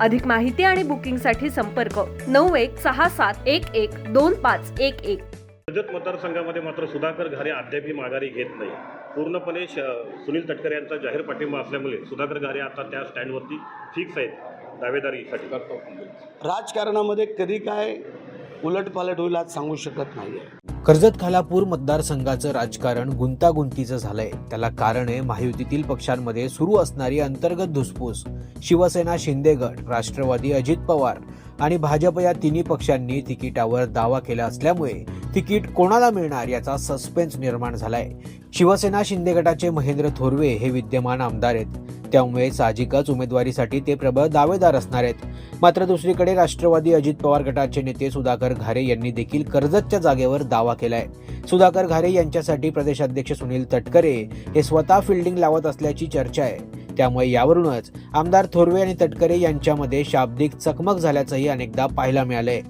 अधिक माहिती आणि बुकिंगसाठी संपर्क नऊ एक सहा सात एक एक दोन पाच एक एक. कर्जत मतदारसंघामध्ये मात्र सुधाकर घारे अद्यापही माघारी घेत नाही. पूर्णपणे श सुनील तटकरे यांचा जाहीर पाठिंबा असल्यामुळे सुधाकर घारे आता त्या स्टँडवरती फिक्स आहेत दावेदारीसाठी. राजकारणामध्ये कधी काय उलटपालट होईल आज सांगू शकत नाही कर्जत खालापूर मतदारसंघाचं राजकारण गुंतागुंतीचं झालंय. त्याला कारण आहे महायुतीतील पक्षांमध्ये सुरू असणारी अंतर्गत धुसफूस. शिवसेना शिंदेगड राष्ट्रवादी अजित पवार आणि भाजप या तिन्ही पक्षांनी तिकिटावर दावा केला असल्यामुळे तिकीट कोणाला मिळणार याचा सस्पेन्स निर्माण झालाय. शिवसेना शिंदे गटाचे महेंद्र थोरवे हे विद्यमान आमदार आहेत. त्यामुळे साहजिकच उमेदवारीसाठी ते प्रबळ दावेदार असणार आहेत. मात्र दुसरीकडे राष्ट्रवादी अजित पवार गटाचे नेते सुधाकर घारे यांनी देखील कर्जतच्या जागेवर दावा केलाय. सुधाकर घारे यांच्यासाठी प्रदेशाध्यक्ष सुनील तटकरे हे स्वतः फिल्डिंग लावत असल्याची चर्चा आहे. त्यामुळे यावरूनच आमदार थोरवे आणि तटकरे यांच्यामध्ये शाब्दिक चकमक झाल्याचंही अनेकदा पाहायला मिळालंय.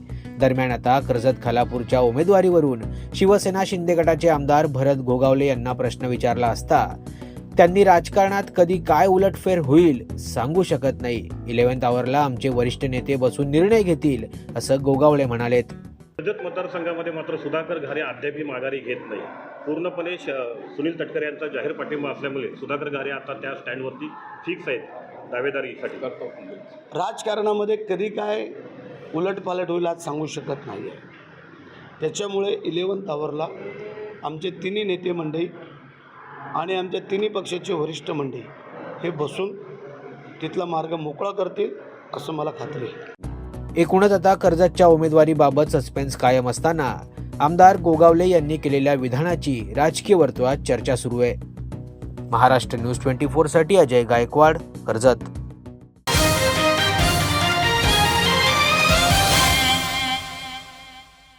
दरम्यान आता कर्जत खालापूरच्या उमेदवारीवरून शिवसेना शिंदे गटाचे आमदार भरत गोगावले यांना प्रश्न विचारला असता त्यांनी राजकारणात कधी काय उलटफेर होईल सांगू शकत नाही. इलेव्हन्थ आवरला आमचे वरिष्ठ नेते बसून निर्णय घेतील असं गोगावले म्हणालेत. कर्जत मतदारसंघामध्ये मात्र सुधाकर घारे अद्यापही माघारी घेत नाही. पूर्णपणे श सुनील तटकरे यांचा जाहीर पाठिंबा असल्यामुळे सुधाकर घारे आता त्या स्टँडवरती फिक्स आहेत दावेदारीसाठी. राजकारणामध्ये कधी काय उलटपालट होईल आज सांगू शकत नाही आहे त्याच्यामुळे इलेवन्थ आवरला आमचे तिन्ही नेते मंडळी आणि आमच्या तिन्ही पक्षाचे वरिष्ठ मंडळी हे बसून तिथला मार्ग मोकळा करतील असं मला खात्री आहे. एकूणच आता कर्जतच्या उमेदवारीबाबत सस्पेन्स कायम असताना आमदार गोगावले यांनी केलेल्या विधानाची राजकीय वर्तुळात चर्चा सुरू आहे. महाराष्ट्र न्यूज ट्वेंटी फोरसाठी अजय गायकवाड कर्जत.